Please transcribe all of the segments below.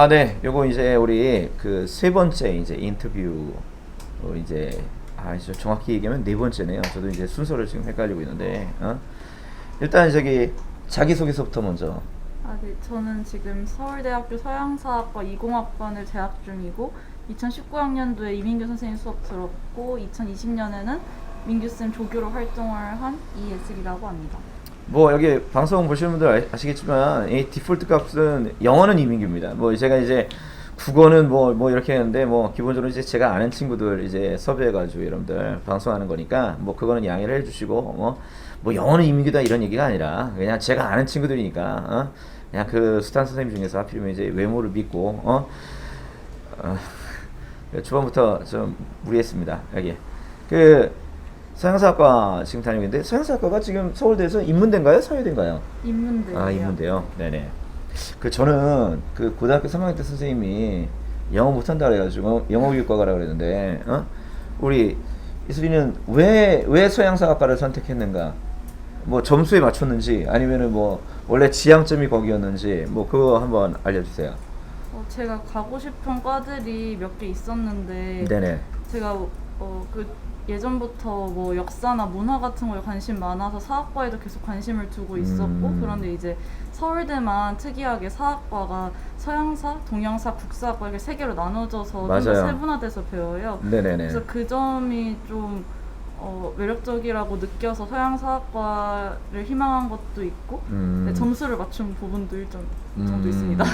아, 네. 요거 이제 우리 그 세 번째 이제 인터뷰 어, 이제 아, 이제 정확히 얘기하면 네 번째네요. 저도 이제 순서를 지금 헷갈리고 있는데. 어? 일단 저기 자기 소개서부터 먼저. 아, 네. 저는 지금 서울대학교 서양사학과 20학번을 재학 중이고 2019학년도에 이민규 선생님 수업 들었고 2020년에는 민규 쌤 조교로 활동을 한 이예슬이라고 합니다. 뭐 여기 방송 보시는 분들 아- 아시겠지만 이 디폴트 값은 영어는 이민규입니다. 뭐 제가 이제 국어는 뭐 뭐 이렇게 했는데 뭐 기본적으로 이제 제가 아는 친구들 이제 섭외해가지고 여러분들 방송하는 거니까 뭐 그거는 양해를 해주시고 뭐, 뭐 영어는 이민규다 이런 얘기가 아니라 그냥 제가 아는 친구들이니까 어? 그냥 그 수탄 선생님 중에서 하필이면 이제 외모를 믿고 어? 어, 초반부터 좀 무리했습니다 여기 그 서양사학과 지금 다니고 있는데 서양사학과가 지금 서울대에서 인문대인가요? 사회대인가요? 인문대. 아 인문대요. 네네. 그 저는 그 고등학교 3학년 때 선생님이 영어 못한다 그래가지고 영어 교육과가라 그랬는데 어? 우리 이슬이는 왜 왜 서양사학과를 선택했는가? 뭐 점수에 맞췄는지 아니면은 뭐 원래 지향점이 거기였는지 뭐 그거 한번 알려주세요. 어, 제가 가고 싶은 과들이 몇 개 있었는데 네네. 제가 어, 그 예전부터 뭐 역사나 문화 같은 거에 관심 많아서 사학과에도 계속 관심을 두고 있었고 음. 그런데 이제 서울대만 특이하게 사학과가 서양사, 동양사, 국사학과 이렇게 세 개로 나눠져서 좀 더 맞아요. 세분화돼서 배워요. 네네네. 그래서 그 점이 좀 어, 매력적이라고 느껴서 서양사학과를 희망한 것도 있고 음. 네, 점수를 맞춘 부분도 일정 정도 음, 있습니다.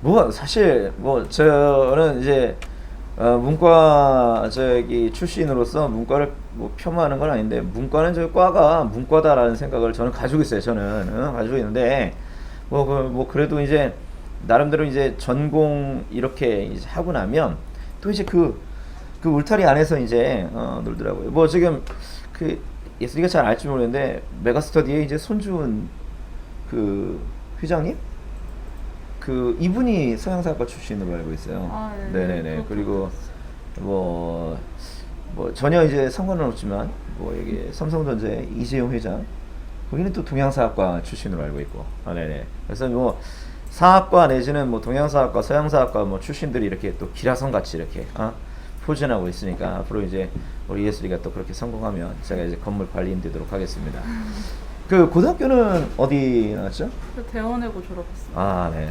뭐 사실 뭐 저는 이제 어, 문과 저기 출신으로서 문과를 뭐 폄하하는 건 아닌데 문과는 저 과가 문과다라는 생각을 저는 가지고 있어요. 저는 어, 가지고 있는데 뭐, 그, 뭐 그래도 이제 나름대로 이제 전공 이렇게 이제 하고 나면 또 이제 그, 그 울타리 안에서 이제 어, 놀더라고요. 뭐 지금 그 예슬이가 잘 알지 모르겠는데 메가스터디에 이제 손주은 그 회장님 그 이분이 서양사학과 출신으로 알고 있어요. 아, 네. 네네네. 그리고 뭐, 뭐 전혀 이제 상관은 없지만 뭐 여기 삼성전자 이재용 회장 거기는 또 동양사학과 출신으로 알고 있고. 아, 네네. 그래서 뭐 사학과 내지는 뭐 동양사학과, 서양사학과 뭐 출신들이 이렇게 또 기라성 같이 이렇게 어? 포진하고 있으니까 앞으로 이제 우리 예슬이가 또 그렇게 성공하면 제가 이제 건물 관리인 되도록 하겠습니다. 그 고등학교는 어디 나왔죠? 그 대원외고 졸업했습니다. 아, 네.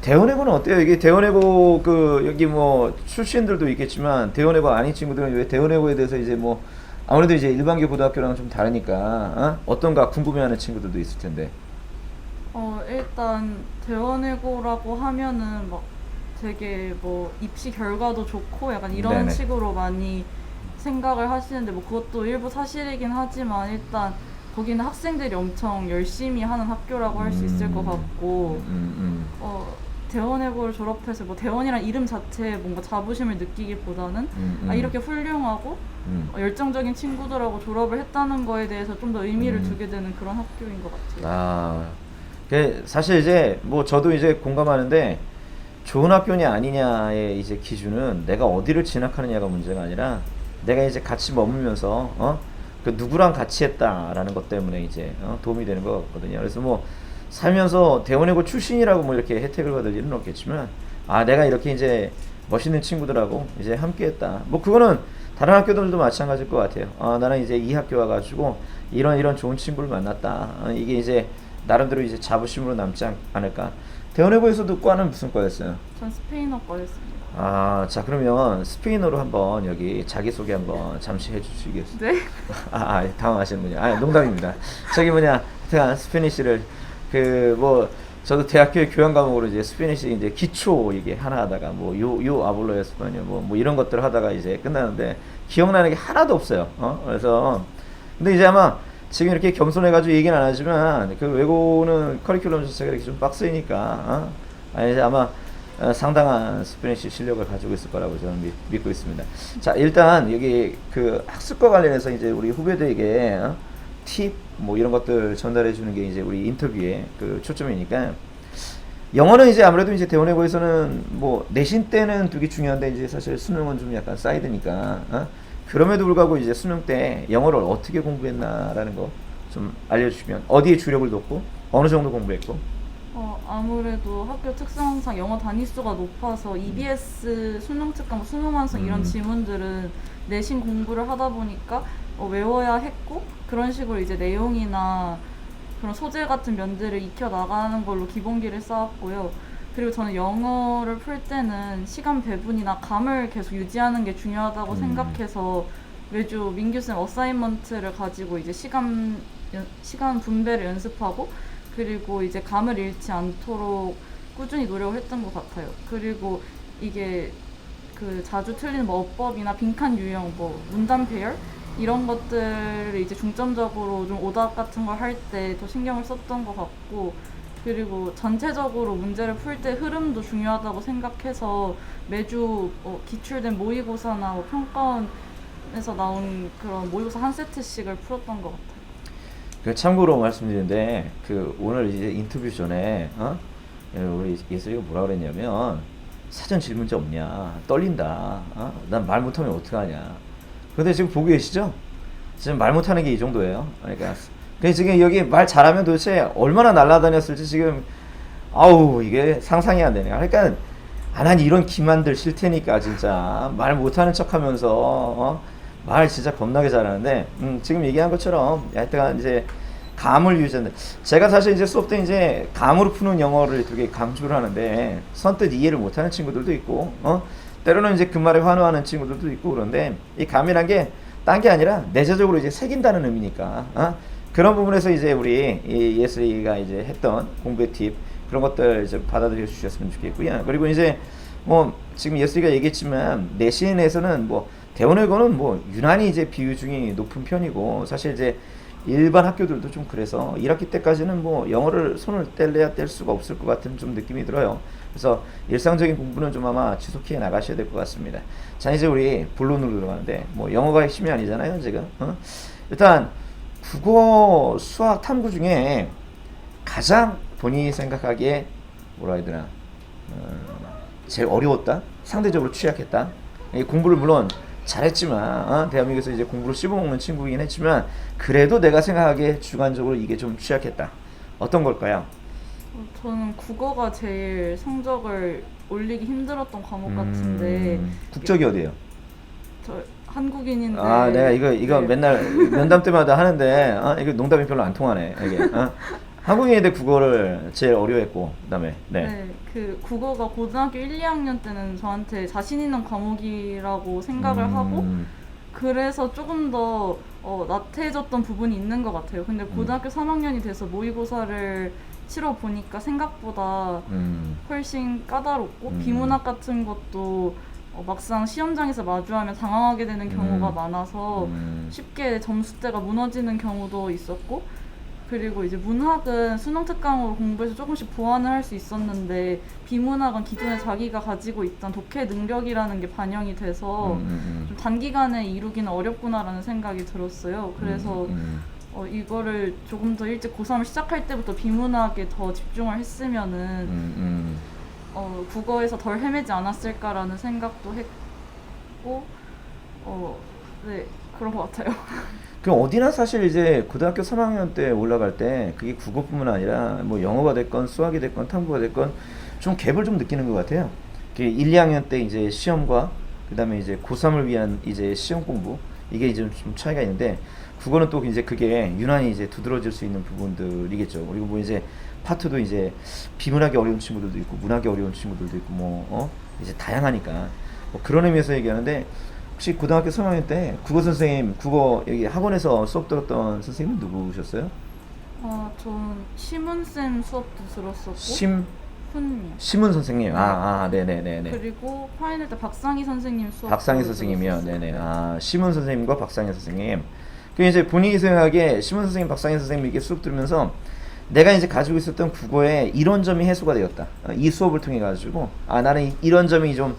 대원외고는 어때요? 이게 대원외고 그 여기 뭐 출신들도 있겠지만 대원외고 아닌 친구들은 왜 대원외고에 대해서 이제 뭐 아무래도 이제 일반교 고등학교랑 좀 다르니까 어? 떤가 궁금해하는 친구들도 있을 텐데. 어 일단 대원외고라고 하면은 막 되게 뭐 입시 결과도 좋고 약간 이런 네네. 식으로 많이 생각을 하시는데 뭐 그것도 일부 사실이긴 하지만 일단 거기는 학생들이 엄청 열심히 하는 학교라고 할 수 있을 것 음. 같고 음, 음. 어 대원외고를 졸업해서 뭐 대원이란 이름 자체에 뭔가 자부심을 느끼기보다는. 아 이렇게 훌륭하고 음. 어, 열정적인 친구들하고 졸업을 했다는 거에 대해서 좀 더 의미를 음. 두게 되는 그런 학교인 것 같아요. 아, 그 사실 이제 뭐 저도 이제 공감하는데 좋은 학교냐 아니냐의 이제 기준은 내가 어디를 진학하느냐가 문제가 아니라 내가 이제 같이 머물면서 어? 그 누구랑 같이 했다라는 것 때문에 이제 어? 도움이 되는 것 같거든요. 그래서 뭐 살면서 대원외고 출신이라고 뭐 이렇게 혜택을 받을 일은 없겠지만 아 내가 이렇게 이제 멋있는 친구들하고 이제 함께했다. 뭐 그거는 다른 학교들도 마찬가지일 것 같아요. 아 나는 이제 이 학교 와가지고 이런 이런 좋은 친구를 만났다. 아, 이게 이제 나름대로 이제 자부심으로 남지 않, 않을까. 대원외고에서도 과는 무슨 과였어요? 전 스페인어 과였습니다. 아, 자 그러면 스페인어로 한번 여기 자기 소개 한번 잠시 해주시겠어요? 네? 아, 아 당황하시는군요. 아, 농담입니다. 저기 뭐냐, 제가 스페니쉬를 그 뭐 저도 대학교 교양 과목으로 이제 스페니쉬 이제 기초 이게 하나 하다가 뭐요요 아볼로 에스파뇨 뭐, 뭐 이런 것들 하다가 이제 끝나는데 기억나는 게 하나도 없어요. 어? 그래서 근데 이제 아마 지금 이렇게 겸손해가지고 얘기는 안 하지만 그 외고는 커리큘럼 자체가 이렇게 좀 빡세니까 어? 아, 이제 아마 어, 상당한 스페니쉬 실력을 가지고 있을 거라고 저는 믿, 믿고 있습니다. 자, 일단 여기 그 학습과 관련해서 이제 우리 후배들에게 어? 팁, 뭐 이런 것들 전달해 주는 게 이제 우리 인터뷰의 그 초점이니까 영어는 이제 아무래도 이제 대원외고에서는 뭐 내신 때는 되게 중요한데 이제 사실 수능은 좀 약간 사이드니까 어? 그럼에도 불구하고 이제 수능 때 영어를 어떻게 공부했나라는 거 좀 알려주시면 어디에 주력을 뒀고 어느 정도 공부했고 어, 아무래도 학교 특성상 영어 단위수가 높아서 EBS 수능 특강, 수능 완성 이런 음. 지문들은 내신 공부를 하다 보니까 어, 외워야 했고 그런 식으로 이제 내용이나 그런 소재 같은 면들을 익혀 나가는 걸로 기본기를 쌓았고요. 그리고 저는 영어를 풀 때는 시간 배분이나 감을 계속 유지하는 게 중요하다고 음. 생각해서 매주 민규 쌤 어사이먼트를 가지고 이제 시간 연- 시간 분배를 연습하고 그리고 이제 감을 잃지 않도록 꾸준히 노력을 했던 것 같아요. 그리고 이게 그 자주 틀리는 뭐 어법이나 빈칸 유형, 뭐 문단 배열 이런 것들을 이제 중점적으로 좀 오답 같은 걸 할 때 더 신경을 썼던 것 같고 그리고 전체적으로 문제를 풀 때 흐름도 중요하다고 생각해서 매주 어, 기출된 모의고사나 뭐 평가원에서 나온 그런 모의고사 한 세트씩을 풀었던 것 같아요. 그 참고로 말씀드리는데 그 오늘 이제 인터뷰 전에 어? 예, 우리 예슬이가 뭐라 그랬냐면 사전 질문지 없냐? 떨린다. 어? 난말 못하면 어떡하냐? 근데 지금 보고 계시죠? 지금 말 못하는 게 이 정도예요. 그러니까 그냥 지금 여기 말 잘하면 도대체 얼마나 날아다녔을지 지금 아우 이게 상상이 안 되네요. 그러니까 아난 이런 기만들 싫테니까 진짜. 말 못하는 척하면서 어? 말 진짜 겁나게 잘하는데 음, 지금 얘기한 것처럼 하여튼 이제 감을 유지한다. 제가 사실 이제 수업 때 이제 감으로 푸는 영어를 되게 강조를 하는데 선뜻 이해를 못하는 친구들도 있고 어 때로는 이제 그 말에 환호하는 친구들도 있고 그런데 이 감이란 게 딴 게 아니라 내재적으로 이제 새긴다는 의미니까 어? 그런 부분에서 이제 우리 이 예슬이가 이제 했던 공부의 팁 그런 것들 이제 받아들여 주셨으면 좋겠고요. 그리고 이제 뭐 지금 예슬이가 얘기했지만 내신에서는 뭐 대원외고는 뭐 유난히 이제 비율중이 높은 편이고 사실 이제 일반 학교들도 좀 그래서 1학기 때까지는 뭐 영어를 손을 뗄래야 뗄 수가 없을 것 같은 좀 느낌이 들어요. 그래서 일상적인 공부는 좀 아마 지속해 나가셔야 될 것 같습니다. 자 이제 우리 본론으로 들어가는데 뭐 영어가 핵심이 아니잖아요 지금. 어? 일단 국어, 수학, 탐구 중에 가장 본인이 생각하기에 뭐라 해야 되나 어, 제일 어려웠다 상대적으로 취약했다 이 공부를 물론 잘했지만 어, 대한민국에서 이제 공부를 씹어먹는 친구이긴 했지만 그래도 내가 생각하기에 주관적으로 이게 좀 취약했다 어떤 걸까요? 어, 저는 국어가 제일 성적을 올리기 힘들었던 과목 같은데 음, 국적이 어디예요? 저 한국인인데 아 내가 이거 이거 네. 맨날 면담 때마다 하는데 어, 이거 농담이 별로 안 통하네 이게 어? 한국인인데 국어를 제일 어려워했고 그다음에 네. 네, 그 국어가 고등학교 1, 2학년 때는 저한테 자신 있는 과목이라고 생각을 음, 하고 그래서 조금 더 어, 나태해졌던 부분이 있는 것 같아요. 근데 음. 고등학교 3학년이 돼서 모의고사를 치러 보니까 생각보다 음, 훨씬 까다롭고 음. 비문학 같은 것도 어, 막상 시험장에서 마주하면 당황하게 되는 경우가 음. 많아서 음. 쉽게 점수대가 무너지는 경우도 있었고 그리고 이제 문학은 수능 특강으로 공부해서 조금씩 보완을 할 수 있었는데 비문학은 기존에 자기가 가지고 있던 독해 능력이라는 게 반영이 돼서 음, 음, 좀 단기간에 이루기는 어렵구나라는 생각이 들었어요. 그래서 음, 음. 어, 이거를 조금 더 일찍 고3을 시작할 때부터 비문학에 더 집중을 했으면은 음, 음. 어, 국어에서 덜 헤매지 않았을까라는 생각도 했고 어, 네 그런 것 같아요. 그럼 어디나 사실 이제 고등학교 3학년 때 올라갈 때 그게 국어뿐만 아니라 뭐 영어가 됐건 수학이 됐건 탐구가 됐건 좀 갭을 좀 느끼는 것 같아요. 그 1, 2학년 때 이제 시험과 그다음에 이제 고3을 위한 이제 시험 공부 이게 이제 좀 차이가 있는데 국어는 또 이제 그게 유난히 이제 두드러질 수 있는 부분들이겠죠. 그리고 뭐 이제 파트도 이제 비문학이 어려운 친구들도 있고 문학이 어려운 친구들도 있고 뭐 어? 이제 다양하니까 뭐 그런 의미에서 얘기하는데 혹시 고등학교 3학년 때 국어 선생님 국어 여기 학원에서 수업 들었던 선생님 누구셨어요? 아, 전 시문쌤 수업도 들었었고 심 훈님 심은 선생님. 아, 아, 네, 네, 네, 네. 그리고 파이널 때 박상희 선생님 수업 박상희 선생님이요. 네, 네. 아, 심은 선생님과 박상희 선생님. 그 이제 본인이 생각하기에 심은 선생님, 박상희 선생님 이렇게 수업 들으면서 내가 이제 가지고 있었던 국어의 이런 점이 해소가 되었다. 어, 이 수업을 통해 가지고 아 나는 이- 이런 점이 좀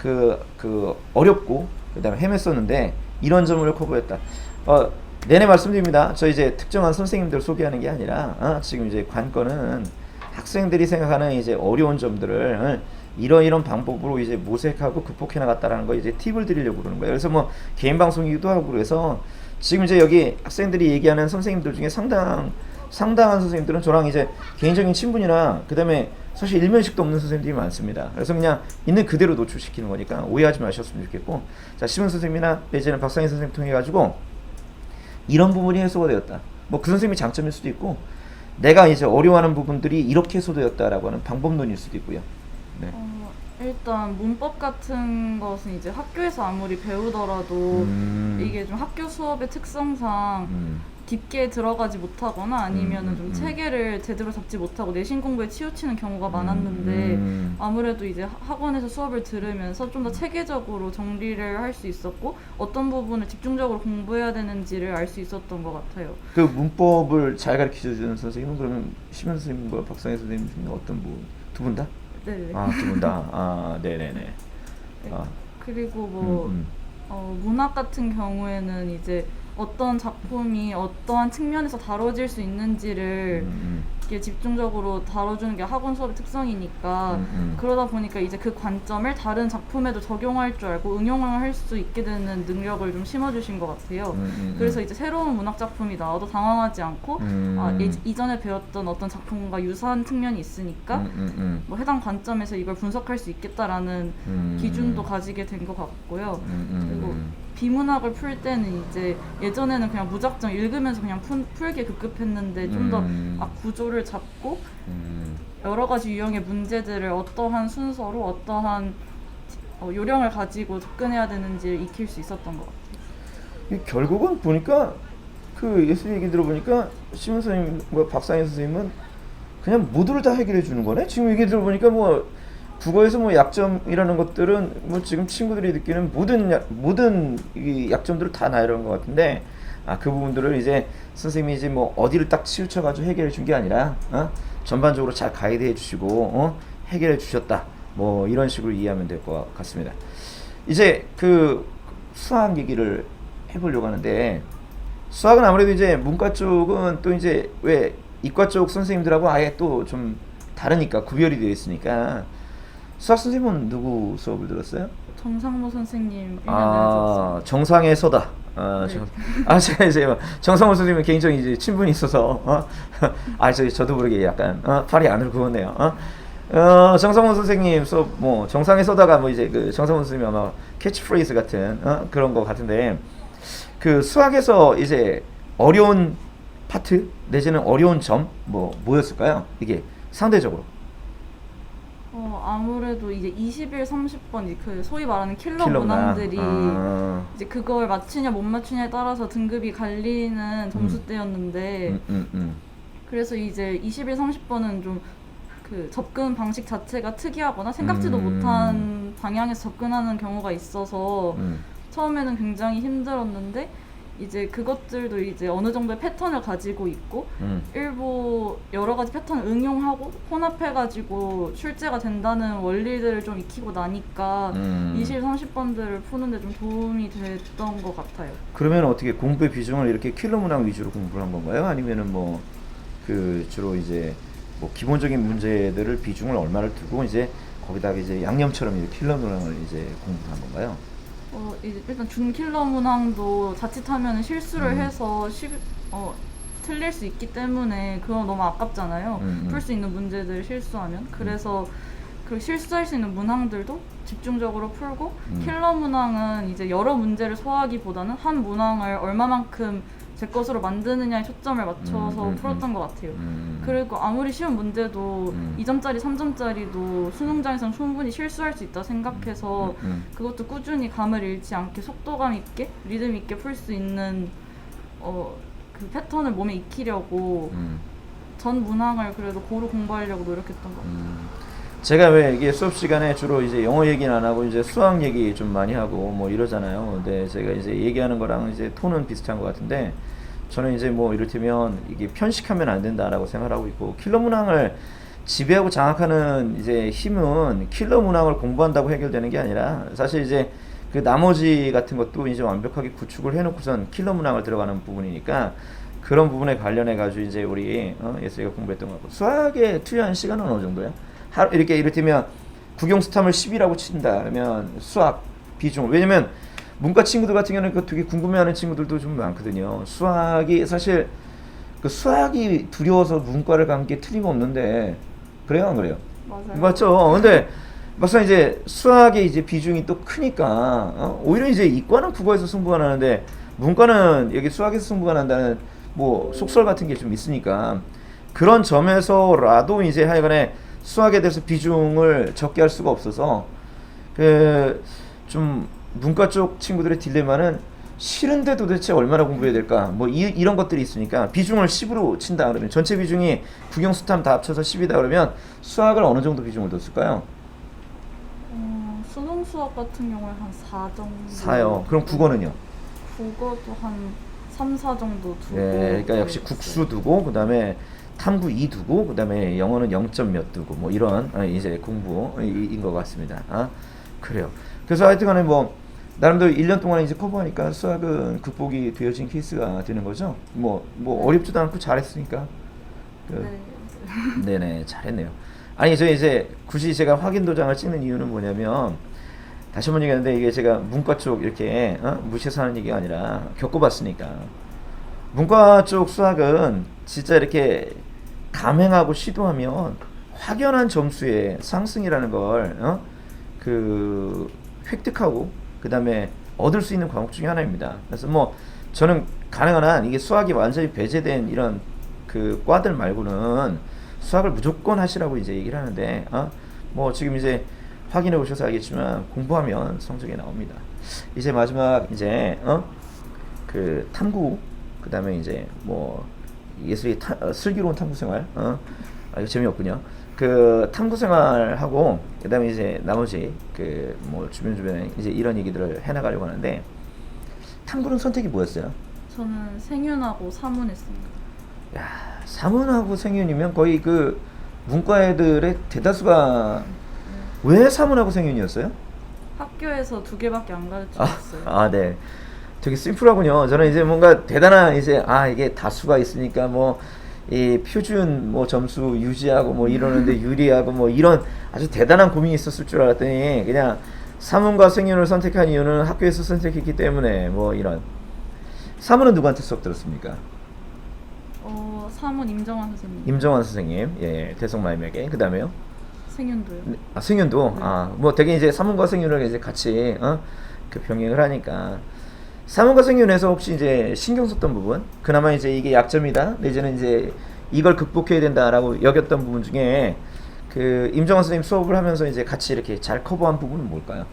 그 그 어렵고 그 다음에 헤맸었는데 이런 점을 커버했다. 어 내내 말씀드립니다. 저 이제 특정한 선생님들 소개하는 게 아니라 어, 지금 이제 관건은 학생들이 생각하는 이제 어려운 점들을 어, 이런 이런 방법으로 이제 모색하고 극복해 나갔다라는 거 이제 팁을 드리려고 그러는 거예요. 그래서 뭐 개인 방송이기도 하고 그래서 지금 이제 여기 학생들이 얘기하는 선생님들 중에 상당 상당한 선생님들은 저랑 이제 개인적인 친분이나 그다음에 사실 일면식도 없는 선생님들이 많습니다. 그래서 그냥 있는 그대로 노출시키는 거니까 오해하지 마셨으면 좋겠고 자 심은 선생님이나 내지는 박상희 선생님 통해 가지고 이런 부분이 해소가 되었다. 뭐 그 선생님이 장점일 수도 있고 내가 이제 어려워하는 부분들이 이렇게 해소되었다라고 하는 방법론일 수도 있고요. 네. 어, 일단 문법 같은 것은 이제 학교에서 아무리 배우더라도 음. 이게 좀 학교 수업의 특성상 음. 깊게 들어가지 못하거나 아니면은 음, 좀 음. 체계를 제대로 잡지 못하고 내신 공부에 치우치는 경우가 많았는데 음. 아무래도 이제 학원에서 수업을 들으면서 좀 더 체계적으로 정리를 할 수 있었고 어떤 부분을 집중적으로 공부해야 되는지를 알 수 있었던 것 같아요. 그 문법을 잘 가르쳐 주는 선생님은 그러면 심현 선생님과 박상희 선생님 중에 어떤 분? 두 분 다? 네. 아, 두 분 다. 아, 네, 네, 네. 네. 아, 그리고 뭐 음, 어, 문학 같은 경우에는 이제 어떤 작품이 어떠한 측면에서 다뤄질 수 음, 있는지를 음, 이렇게 집중적으로 다뤄주는 게 학원 수업의 특성이니까 음, 음. 그러다 보니까 이제 그 관점을 다른 작품에도 적용할 줄 알고 응용을 할수 있게 되는 능력을 좀 심어주신 것 같아요. 음, 음, 그래서 음. 이제 새로운 문학 작품이 나와도 당황하지 않고 음. 아, 예, 이전에 배웠던 어떤 작품과 유사한 측면이 있으니까 음, 음, 음. 뭐 해당 관점에서 이걸 분석할 수 있겠다라는 음. 기준도 가지게 된 것 같고요. 음, 음, 그리고 음. 비문학을 풀 때는 이제 예전에는 그냥 무작정 읽으면서 그냥 푼, 풀기 급급했는데 좀 더 음. 아, 구조를 잡고 음. 여러 가지 유형의 문제들을 어떠한 순서로 어떠한 어, 요령을 가지고 접근해야 되는지를 익힐 수 있었던 것 같아요. 이 결국은 보니까 그 예술 얘기 들어보니까 심은 선생님과 박상희 선생님은 그냥 모두를 다 해결해 주는 거네. 지금 얘기 들어보니까 뭐 국어에서 뭐 약점이라는 것들은 뭐 지금 친구들이 느끼는 모든 약, 모든 이 약점들을 다 나열한 것 같은데 아 그 부분들을 이제 선생님이 이제 뭐 어디를 딱 치우쳐 가지고 해결해 준 게 아니라 어? 전반적으로 잘 가이드해 주시고 어? 해결해 주셨다. 뭐 이런 식으로 이해하면 될 것 같습니다. 이제 그 수학 얘기를 해보려고 하는데 수학은 아무래도 이제 문과 쪽은 또 이제 왜 이과 쪽 선생님들하고 아예 또 좀 다르니까 구별이 되어 있으니까 수학 선생님은 누구 수업을 들었어요? 정상모 선생님 1년 아 정상의 서다. 아, 네. 정, 아 제가 이제 뭐 정상훈 선생님은 개인적인 이제 친분이 있어서 어? 아 저, 저도 모르게 약간 어? 팔이 안으로 굽었네요. 어? 어, 정상훈 선생님 수업 뭐 정상의 서다가 뭐 이제 그 정상훈 선생님 아마 캐치프레이즈 같은 어? 그런 거 같은데 그 수학에서 이제 어려운 파트 내지는 어려운 점 뭐 뭐였을까요? 이게 상대적으로 어, 아무래도 이제 21, 30번 그 소위 말하는 킬러, 킬러 문항. 문항들이 아. 이제 그걸 맞추냐 못 맞추냐에 따라서 등급이 갈리는 점수대였는데 음, 음, 음. 그래서 이제 21, 30번은 좀 그 접근 방식 자체가 특이하거나 생각지도 음. 못한 방향에서 접근하는 경우가 있어서 음. 처음에는 굉장히 힘들었는데 이제 그것들도 이제 어느 정도의 패턴을 가지고 있고 음. 일부 여러 가지 패턴을 응용하고 혼합해가지고 출제가 된다는 원리들을 좀 익히고 나니까 음. 20, 30번들을 푸는데 좀 도움이 됐던 것 같아요. 그러면 어떻게 공부의 비중을 이렇게 킬러 문항 위주로 공부를 한 건가요? 아니면은 뭐 그 주로 이제 뭐 기본적인 문제들을 비중을 얼마를 두고 이제 거기다가 이제 양념처럼 이제 킬러 문항을 이제 공부한 건가요? 어, 이제 일단 준킬러 문항도 자칫하면 실수를 음. 해서 시, 어, 틀릴 수 있기 때문에 그건 너무 아깝잖아요. 음, 음. 풀 수 있는 문제들 실수하면. 그래서 그 실수할 수 있는 문항들도 집중적으로 풀고 음. 킬러 문항은 이제 여러 문제를 소화하기보다는 한 문항을 얼마만큼 제 것으로 만드느냐에 초점을 맞춰서 음, 음, 풀었던 음. 것 같아요. 음. 그리고 아무리 쉬운 문제도 음. 2점짜리, 3점짜리도 수능장에서는 충분히 실수할 수 있다 생각해서 음. 그것도 꾸준히 감을 잃지 않게 속도감 있게 리듬 있게 풀 수 있는 어, 그 패턴을 몸에 익히려고 음. 전 문항을 그래도 고루 공부하려고 노력했던 것 같아요. 음. 제가 왜 이게 수업 시간에 주로 이제 영어 얘기는 안 하고 이제 수학 얘기 좀 많이 하고 뭐 이러잖아요. 근데 제가 이제 얘기하는 거랑 이제 톤은 비슷한 것 같은데 저는 이제 뭐 이를테면 이게 편식하면 안 된다라고 생각을 하고 있고 킬러 문항을 지배하고 장악하는 이제 힘은 킬러 문항을 공부한다고 해결되는 게 아니라 사실 이제 그 나머지 같은 것도 이제 완벽하게 구축을 해놓고선 킬러 문항을 들어가는 부분이니까 그런 부분에 관련해 가지고 이제 우리 어, 예슬이가 공부했던 거 같고 수학에 투여한 시간은 어느 정도야? 하루 이렇게 이를테면 국영수탐을 10이라고 친다 그러면 수학 비중 왜냐면 문과 친구들 같은 경우는 그 되게 궁금해하는 친구들도 좀 많거든요. 수학이 사실 그 수학이 두려워서 문과를 간 게 틀림없는데 그래요 안 그래요? 맞아요. 맞죠. 근데 막상 이제 수학의 이제 비중이 또 크니까 어? 오히려 이제 이과는 국어에서 승부가 나는데 문과는 여기 수학에서 승부가 난다는 뭐 속설 같은 게 좀 있으니까 그런 점에서라도 이제 하여간에 수학에 대해서 비중을 적게 할 수가 없어서 그 좀 문과 쪽 친구들의 딜레마는 싫은데 도대체 얼마나 공부해야 될까 뭐 이, 이런 것들이 있으니까 비중을 10으로 친다 그러면 전체 비중이 국영 수탐 다 합쳐서 10이다 그러면 수학을 어느 정도 비중을 뒀을까요? 어, 수능 수학 같은 경우에 한 4 정도. 4요. 그럼 국어는요? 국어도 한 3, 4 정도 두고. 네, 그러니까 역시 국수 두고 그 다음에 탐구 2 두고 그다음에 영어는 0점 몇 두고 뭐 이런 어, 이제 공부인 것 같습니다. 아 그래요. 그래서 하여튼간에 뭐 나름대로 1년 동안 이제 커버하니까 수학은 극복이 되어진 케이스가 되는 거죠. 뭐뭐 네. 어렵지도 않고 잘했으니까. 그, 네. 네네 잘했네요. 아니 저 이제 굳이 제가 확인 도장을 찍는 이유는 뭐냐면 다시 한번 얘기하는데 이게 제가 문과 쪽 이렇게 어? 무시해서 하는 얘기가 아니라 겪어봤으니까 문과 쪽 수학은 진짜 이렇게 감행하고 시도하면 확연한 점수의 상승이라는 걸 어? 그 획득하고 그 다음에 얻을 수 있는 과목 중에 하나입니다. 그래서 뭐 저는 가능한 한 이게 수학이 완전히 배제된 이런 그 과들 말고는 수학을 무조건 하시라고 이제 얘기를 하는데 어? 뭐 지금 이제 확인해 보셔서 알겠지만 공부하면 성적이 나옵니다. 이제 마지막 이제 어? 그 탐구 그 다음에 이제 뭐 예술이 타, 어, 슬기로운 탐구 생활 어? 아 이거 재미없군요. 그 탐구 생활하고 그다음에 이제 나머지 그 뭐 주변 주변에 이제 이런 얘기들을 해 나가려고 하는데 탐구는 선택이 뭐였어요? 저는 생윤하고 사문했습니다. 야, 사문하고 생윤이면 거의 그 문과 애들의 대다수가 왜 사문하고 생윤이었어요? 학교에서 두 개밖에 안 가르쳐줬어요. 아, 아, 네. 되게 심플하군요. 저는 이제 뭔가 대단한 이제 아 이게 다수가 있으니까 뭐 이 표준 뭐 점수 유지하고 뭐 이러는데 유리하고 뭐 이런 아주 대단한 고민이 있었을 줄 알았더니 그냥 사문과 생윤을 선택한 이유는 학교에서 선택했기 때문에 뭐 이런 사문은 누구한테 수업 들었습니까? 어, 사문 임정환 선생님. 임정환 선생님, 예, 대성 마임에게 그 다음에요. 생윤도요. 네, 아 승윤도 네. 아뭐 되게 이제 사문과 승윤을 이제 같이 어 그 병행을 하니까 사문과 승윤에서 혹시 이제 신경 썼던 부분 그나마 이제 이게 약점이다 내지는 이제 이걸 극복해야 된다라고 여겼던 부분 중에 그 임정환 선생님 수업을 하면서 이제 같이 이렇게 잘 커버한 부분은 뭘까요?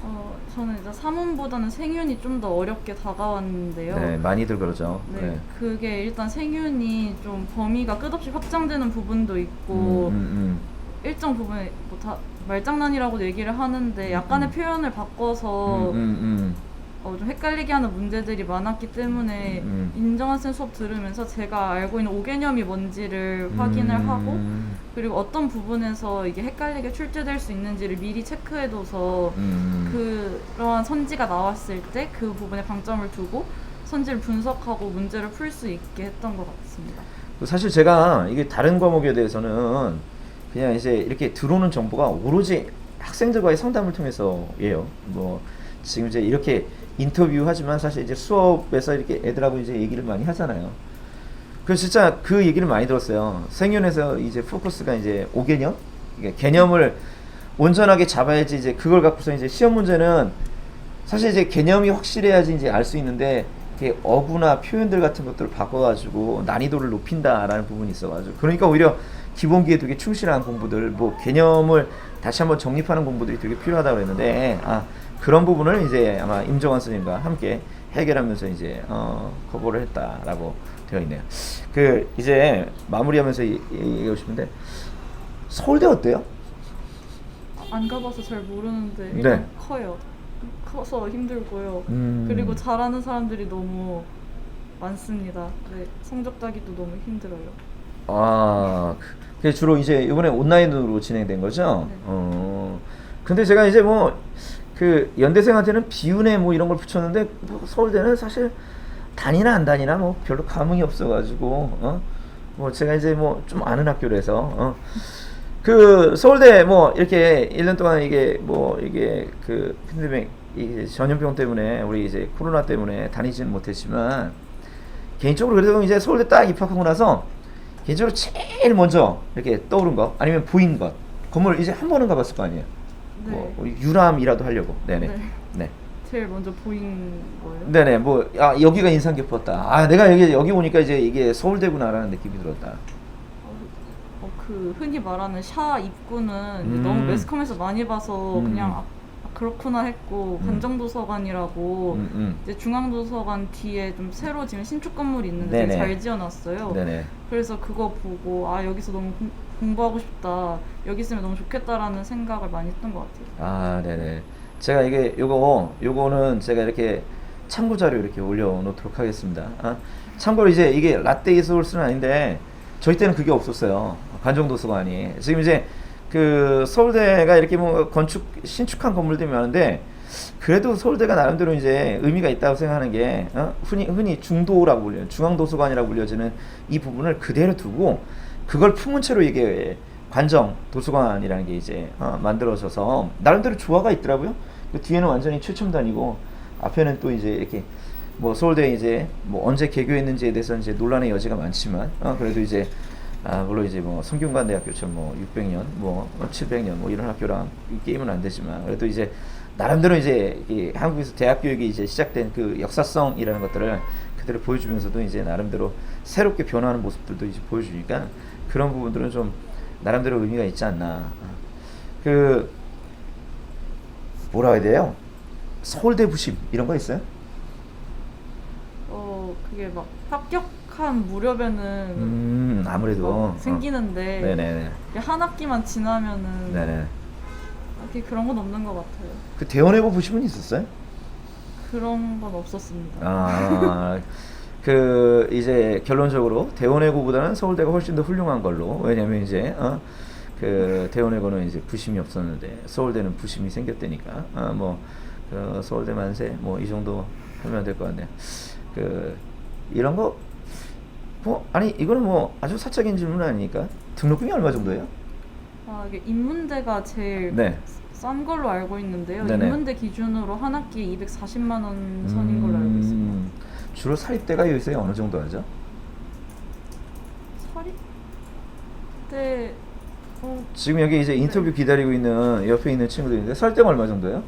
어, 저는 이제 사문보다는 생윤이 좀 더 어렵게 다가왔는데요. 네 많이들 그러죠. 네, 그게 일단 생윤이 좀 범위가 끝없이 확장되는 부분도 있고 음, 음, 일정 부분에 뭐다 말장난이라고 얘기를 하는데 약간의 음. 표현을 바꿔서 음, 음, 음, 어, 좀 헷갈리게 하는 문제들이 많았기 때문에 음. 인정한 쌤 수업 들으면서 제가 알고 있는 오개념이 뭔지를 음. 확인을 하고 음, 그리고 어떤 부분에서 이게 헷갈리게 출제될 수 있는지를 미리 체크해둬서 음. 그러한 선지가 나왔을 때 그 부분에 방점을 두고 선지를 분석하고 문제를 풀 수 있게 했던 것 같습니다. 그 사실 제가 이게 다른 과목에 대해서는 그냥 이제 이렇게 들어오는 정보가 오로지 학생들과의 상담을 통해서예요. 뭐 지금 이제 이렇게 인터뷰하지만 사실 이제 수업에서 이렇게 애들하고 이제 얘기를 많이 하잖아요. 그래서 진짜 그 얘기를 많이 들었어요. 생윤에서 이제 포커스가 이제 5개념? 이게 개념을 온전하게 잡아야지 이제 그걸 갖고서 이제 시험 문제는 사실 이제 개념이 확실해야지 이제 알 수 있는데 이게 어구나 표현들 같은 것들을 바꿔가지고 난이도를 높인다라는 부분이 있어가지고 그러니까 오히려 기본기에 되게 충실한 공부들 뭐 개념을 다시 한번 정립하는 공부들이 되게 필요하다고 그랬는데 아 그런 부분을 이제 아마 임정환 선생님과 함께 해결하면서 이제 어 커버를 했다라고 되어 있네요. 그 이제 마무리하면서 얘기하고 싶은데 서울대 어때요? 안 가봐서 잘 모르는데 일단 네. 커요. 커서 힘들고요. 음. 그리고 잘하는 사람들이 너무 많습니다. 네, 성적 따기도 너무 힘들어요. 아, 그게 주로 이제 이번에 온라인으로 진행된 거죠? 네. 어. 근데 제가 이제 뭐 그 연대생한테는 비운에 뭐 이런 걸 붙였는데 뭐 서울대는 사실 다니나 안 다니나 뭐 별로 감흥이 없어가지고 어? 뭐 제가 이제 뭐 좀 아는 학교라서 어? 그 서울대 뭐 이렇게 1년 동안 이게 뭐 이게 그 팬데믹 이게 전염병 때문에 우리 이제 코로나 때문에 다니지는 못했지만 개인적으로 그래도 이제 서울대 딱 입학하고 나서 개인적으로 제일 먼저 이렇게 떠오른 거 아니면 보인 것 건물 이제 한 번은 가봤을 거 아니에요. 네. 뭐 우리 유람이라도 하려고. 네네. 네. 네. 제일 먼저 보인 거예요. 네네 뭐 아, 여기가 인상 깊었다. 아 내가 여기 여기 오니까 이제 이게 서울대구나라는 느낌이 들었다. 어, 그 흔히 말하는 샤 입구는 이제 음. 너무 매스컴에서 많이 봐서 음. 그냥 아, 아, 그렇구나 했고 음. 관정도서관이라고 음, 음. 이제 중앙도서관 뒤에 좀 새로 지은 신축 건물이 있는데 네네. 되게 잘 지어놨어요. 네네. 그래서 그거 보고 아 여기서 너무 공, 공부하고 싶다 여기 있으면 너무 좋겠다라는 생각을 많이 했던 것 같아요. 아, 네네. 제가 이게 요거 요거는 제가 이렇게 참고 자료 이렇게 올려놓도록 하겠습니다. 아, 참고로 이제 이게 라떼 이소울스는 아닌데 저희 때는 그게 없었어요. 관정도서관이 지금 이제 그 서울대가 이렇게 뭐 건축 신축한 건물들이 많은데 그래도 서울대가 나름대로 이제 의미가 있다고 생각하는 게 어? 흔히 흔히 중도라고 불려요. 중앙도서관이라고 불려지는 이 부분을 그대로 두고 그걸 품은 채로 이게 관정 도서관이라는 게 이제 어, 만들어져서 나름대로 조화가 있더라고요. 그 뒤에는 완전히 최첨단이고 앞에는 또 이제 이렇게 뭐 서울대 이제 뭐 언제 개교했는지에 대해서 이제 논란의 여지가 많지만 어, 그래도 이제 아 물론 이제 뭐 성균관대학교처럼 뭐 600년 뭐 700년 뭐 이런 학교랑 이 게임은 안 되지만 그래도 이제 나름대로 이제 이 한국에서 대학 교육이 이제 시작된 그 역사성이라는 것들을 그대로 보여주면서도 이제 나름대로 새롭게 변화하는 모습들도 이제 보여주니까 그런 부분들은 좀 나름대로 의미가 있지 않나. 그 뭐라 해야 돼요? 서울대 부심 이런 거 있어요? 어 그게 막 합격 한 무렵에는 음 아무래도 막 생기는데 어. 네네네. 이게 한 학기만 지나면은 네네. 이렇게 그런 건 없는 것 같아요. 그 대원외고 부심은 있었어요? 그런 건 없었습니다. 아, 그 이제 결론적으로 대원외고보다는 서울대가 훨씬 더 훌륭한 걸로 왜냐면 이제 어, 그 대원외고는 이제 부심이 없었는데 서울대는 부심이 생겼다니까 아, 뭐 그 서울대 만세 뭐 이 정도 하면 될 것 같네요. 그 이런 거 뭐 아니 이거는 뭐 아주 사적인 질문 아니니까 등록금이 얼마 정도예요? 아 이게 인문대가 제일 네. 싼 걸로 알고 있는데요. 네네. 인문대 기준으로 한 학기에 240만 원 선인 걸로 알고 있습니다. 음, 주로 사립대가 요새 어느 정도 하죠? 사립대 어, 지금 여기 이제 인터뷰 기다리고 있는 옆에 있는 친구들인데 설대가 얼마 정도예요?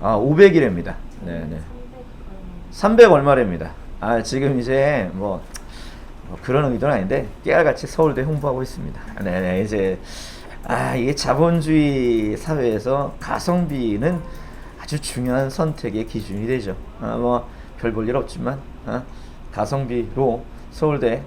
아 500이랍니다. 네네. 300 얼마랍니다. 아 지금 이제 뭐, 뭐 그런 의도는 아닌데 깨알같이 서울대 홍보하고 있습니다. 네 네 이제 아 이게 자본주의 사회에서 가성비는 아주 중요한 선택의 기준이 되죠. 아 뭐별 볼 일 없지만 아, 가성비로 서울대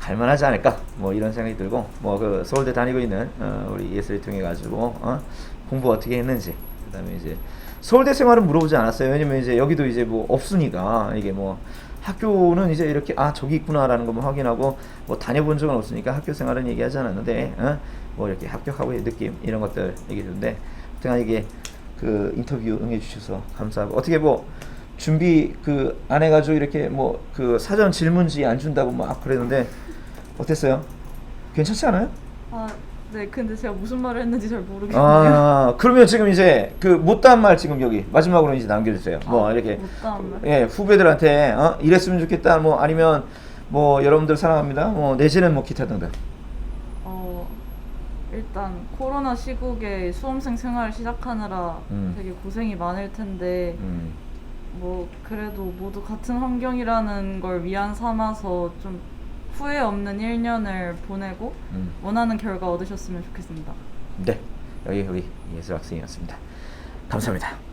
갈만하지 않을까 뭐 이런 생각이 들고 뭐 그 서울대 다니고 있는 어, 우리 예슬을 통해 가지고 어, 공부 어떻게 했는지 그다음에 이제 서울대 생활은 물어보지 않았어요. 왜냐면 이제 여기도 이제 뭐 없으니까 이게 뭐 학교는 이제 이렇게 아 저기 있구나라는 것만 확인하고 뭐 다녀본 적은 없으니까 학교 생활은 얘기하지 않았는데 어? 뭐 이렇게 합격하고의 느낌 이런 것들 얘기했는데 하여튼 이게 그 인터뷰 응해 주셔서 감사하고 어떻게 뭐 준비 그 안 해가지고 이렇게 뭐 그 사전 질문지 안 준다고 막 그랬는데 어땠어요? 괜찮지 않아요? 아, 네. 근데 제가 무슨 말을 했는지 잘 모르겠네요. 아 그러면 지금 이제 그 못다한 말 지금 여기 마지막으로 이제 남겨주세요. 뭐 아, 이렇게 못다한 말? 예 후배들한테 어 이랬으면 좋겠다 뭐 아니면 뭐 여러분들 사랑합니다 뭐 내지는 뭐 기타 등등. 어, 일단 코로나 시국에 수험생 생활을 시작하느라 음. 되게 고생이 많을 텐데 음. 뭐 그래도 모두 같은 환경이라는 걸 위안 삼아서 좀 후회 없는 1년을 보내고 음. 원하는 결과 얻으셨으면 좋겠습니다. 네 여기 여기 예술 학생이었습니다. 감사합니다.